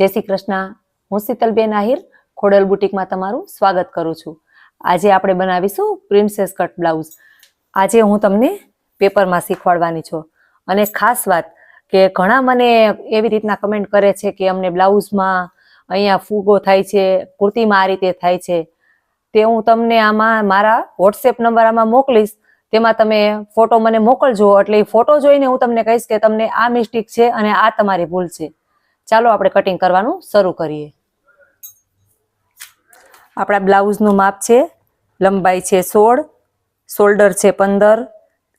જય શ્રી કૃષ્ણ. હું શીતલબેન આહિર, ખોડલ બુટીકમાં તમારું સ્વાગત કરું છું. આજે આપણે બનાવીશું પ્રિન્સેસ કટ બ્લાઉઝ. આજે હું તમને પેપરમાં શીખવાડવાની છું. અને ખાસ વાત કે ઘણા મને એવી રીતના કમેન્ટ કરે છે કે અમને બ્લાઉઝમાં અહીંયા ફૂગો થાય છે, કુર્તીમાં આ રીતે થાય છે. તે હું તમને આમાં મારા વોટ્સએપ નંબર આમાં મોકલીશ. તેમાં તમે ફોટો મને મોકલજો. એટલે એ ફોટો જોઈને હું તમને કહીશ કે તમને આ મિસ્ટેક છે અને આ તમારી ભૂલ છે. ચાલો આપણે કટિંગ કરવાનું શરૂ કરીએ. આપણા બ્લાઉઝનું માપ છે, લંબાઈ છે સોળ શોલ્ડર છે પંદર,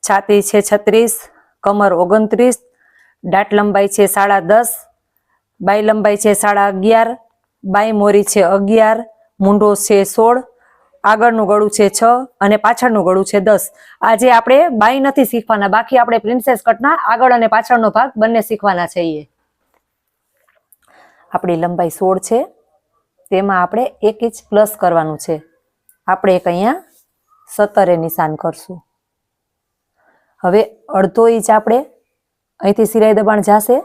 છાતી છે છત્રીસ, કમર ઓગણત્રીસ દાટ લંબાઈ છે સાડા દસ બાય લંબાઈ છે સાડા અગિયાર બાય મોરી છે અગિયાર મૂંઢો છે સોળ, આગળનું ગળું છે છ અને પાછળનું ગળું છે દસ. આજે આપણે બાય નથી શીખવાના, બાકી આપણે પ્રિન્સેસ કટના આગળ અને પાછળનો ભાગ બંને શીખવાના છીએ. આપણી લંબાઈ સોળ છે. તેમાં આપણે એક ઇંચ પ્લસ કરવાનું છે. આપણે એક અહીંયા સત્તરે નિશાન કરશું. હવે અડધો ઇંચ આપણે અહીંથી સિલાઈ દબાણ જશે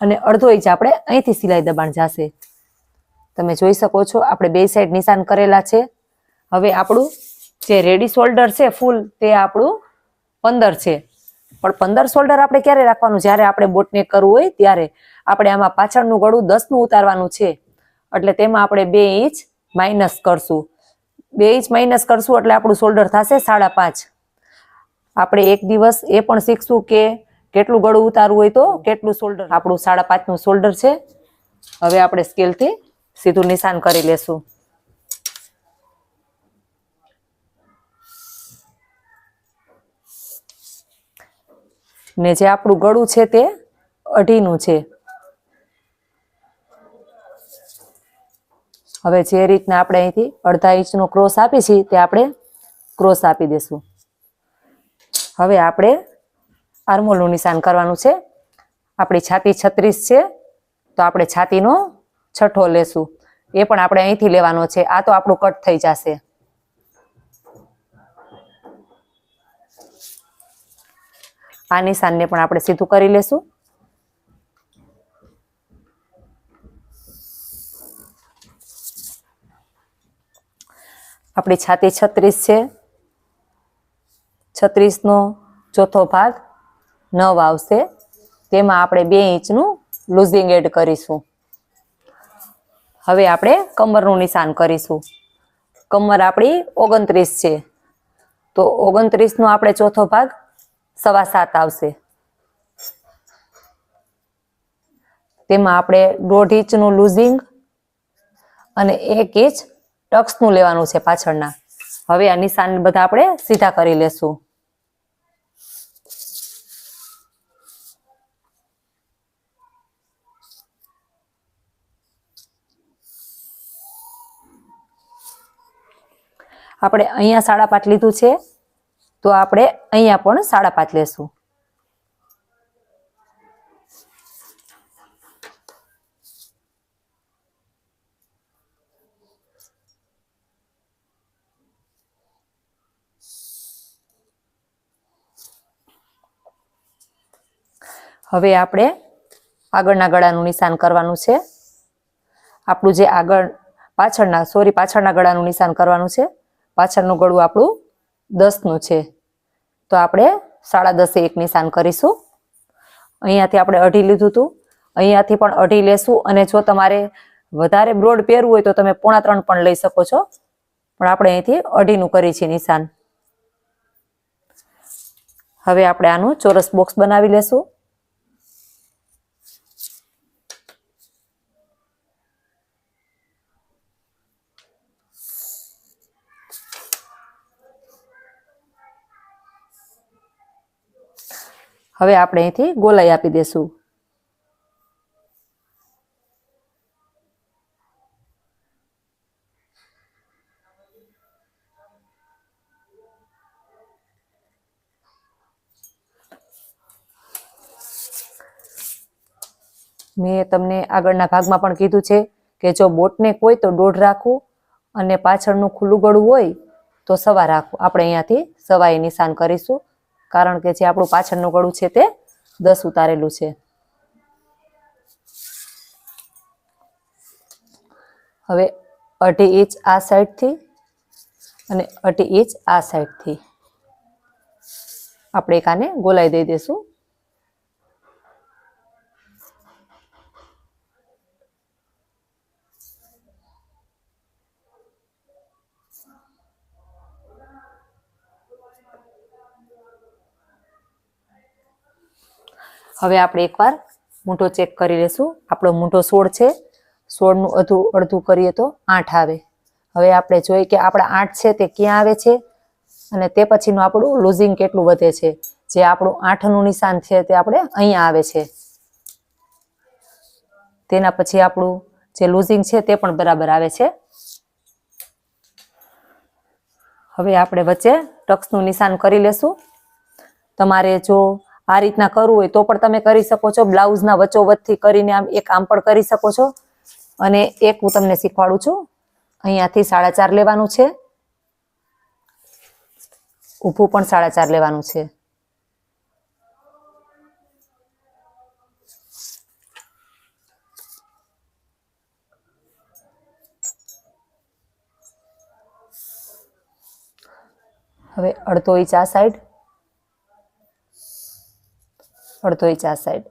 અને અડધો ઇંચ આપણે અહીંથી સિલાઈ દબાણ જશે. તમે જોઈ શકો છો, આપણે બે સાઈડ નિશાન કરેલા છે. હવે આપણું જે રેડી શોલ્ડર છે ફૂલ તે આપણું પંદર છે. પણ પંદર શોલ્ડર આપણે ક્યારે રાખવાનું? જ્યારે આપણે બોટને કરવું હોય, ત્યારે આપણે આમાં પાછળનું ગળું દસનું ઉતારવાનું છે. એટલે તેમાં આપણે બે ઇંચ માઇનસ કરશું. બે ઇંચ માઇનસ કરશું એટલે આપણું શોલ્ડર થશે સાડા પાંચ. આપણે એક દિવસ એ પણ શીખશું કે કેટલું ગળું ઉતારવું હોય તો કેટલું શોલ્ડર આપણું સાડા પાંચનું શોલ્ડર છે. હવે આપણે સ્કેલથી સીધું નિશાન કરી લેશું. ને જે આપણું ગળું છે તે અઢીનું છે. હવે જે રીતના આપણે અહીંથી અડધા ઇંચનો ક્રોસ આપી છીએ તે આપણે ક્રોસ આપી દેશું. હવે આપણે આર્મોલનું નિશાન કરવાનું છે. આપણી છાતી છત્રીસ છે, તો આપણે છાતીનો છઠ્ઠો લેશું. એ પણ આપણે અહીંથી લેવાનો છે. આ તો આપણું કટ થઈ જશે. આ નિશાનને પણ આપણે સીધું કરી લેશું. આપણી છાતી છત્રીસ છે. છત્રીસનો ચોથો ભાગ નવ આવશે. તેમાં આપણે બે ઇંચનું લૂઝિંગ એડ કરીશું. હવે આપણે કમરનું નિશાન કરીશું. કમર આપણી ઓગણત્રીસ છે. તો ઓગણત્રીસનો આપણે ચોથો ભાગ સવા સાત આવશે. તેમાં આપણે દોઢ ઇંચનું લૂઝિંગ અને એક ઇંચ ટક્સનું લેવાનું છે પાછળના. હવે આ નિશાન બધા આપણે સીધા કરી લેશું. આપણે અહીંયા સાડા પાંચ લીધું છે. તો આપણે અહીંયા પણ સાડા પાંચ લેશું. હવે આપણે આગળના ગળાનું નિશાન કરવાનું છે. આપણું જે આગળ પાછળના સોરી પાછળના ગળાનું નિશાન કરવાનું છે. પાછળનું ગળું આપણું દસનું છે. તો આપણે સાડા દસે એક નિશાન કરીશું. અહીંયાથી આપણે અઢી લીધું હતું અહીંયાથી પણ અઢી લેશું અને જો તમારે વધારે બ્રોડ પહેરવું હોય તો તમે પોણા ત્રણ પણ લઈ શકો છો. પણ આપણે અહીંથી અઢીનું કરી છીએ નિશાન. હવે આપણે આનું ચોરસ બોક્સ બનાવી લેશું. હવે આપણે અહીંથી ગોલાઈ આપી દેશું. મેં તમને આગળના ભાગમાં પણ કીધું છે કે જો બોટને હોય તો દોઢ રાખવું અને પાછળનું ખુલ્લું ગળું હોય તો સવા રાખવું આપણે અહીંયાથી સવાએ નિશાન કરીશું. કારણ કે જે આપણું પાછળનું ગળું છે તે દસ ઉતારેલું છે. હવે અઢી ઇંચ આ સાઈડથી અને અઢી ઇંચ આ સાઈડથી. આપણે એક આને ગોલાઈ દઈ દેશું હવે આપણે એકવાર મૂંઢો ચેક કરી લેશું. આપણો મૂંઢો સોળ છે. સોળનું અડધું અડધું કરીએ તો આઠ આવે. હવે આપણે જોઈએ કે આપણા આઠ છે તે ક્યાં આવે છે અને તે પછીનું આપણું લૂઝિંગ કેટલું વધે છે. જે આપણું આઠનું નિશાન છે તે આપણે અહીંયા આવે છે. તેના પછી આપણું જે લૂઝિંગ છે તે પણ બરાબર આવે છે. હવે આપણે વચ્ચે ટક્સનું નિશાન કરી લેશું. તમારે જો આ રીતના કરવું હોય તો પણ તમે કરી શકો છો. બ્લાઉઝના વચ્ચોવચ્ચથી કરીને આમ એક આમ પણ કરી શકો છો. અને એક હું તમને શીખવાડું છું. અહીંયાથી સાડા ચાર લેવાનું છે. ઊભું પણ સાડા ચાર લેવાનું છે. હવે અડધો ઇંચ આ સાઈડ અડધો ઇંચ સાઈડ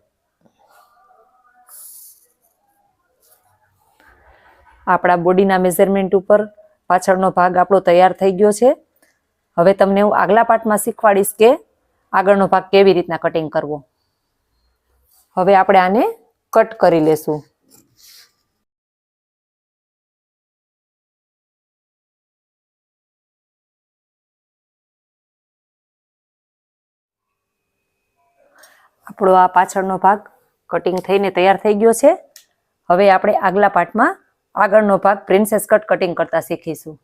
આપણા બોડીના મેઝરમેન્ટ ઉપર પાછળનો ભાગ આપણો તૈયાર થઈ ગયો છે. હવે તમને હું આગલા પાર્ટમાં શીખવાડીશ કે આગળનો ભાગ કેવી રીતના કટિંગ કરવો. હવે આપણે આને કટ કરી લેશું. આપણો આ પાછળનો ભાગ કટિંગ થઈને તૈયાર થઈ ગયો છે. હવે આપણે આગલા પાર્ટમાં આગળનો ભાગ પ્રિન્સેસ કટ કટિંગ કરતા શીખીશું.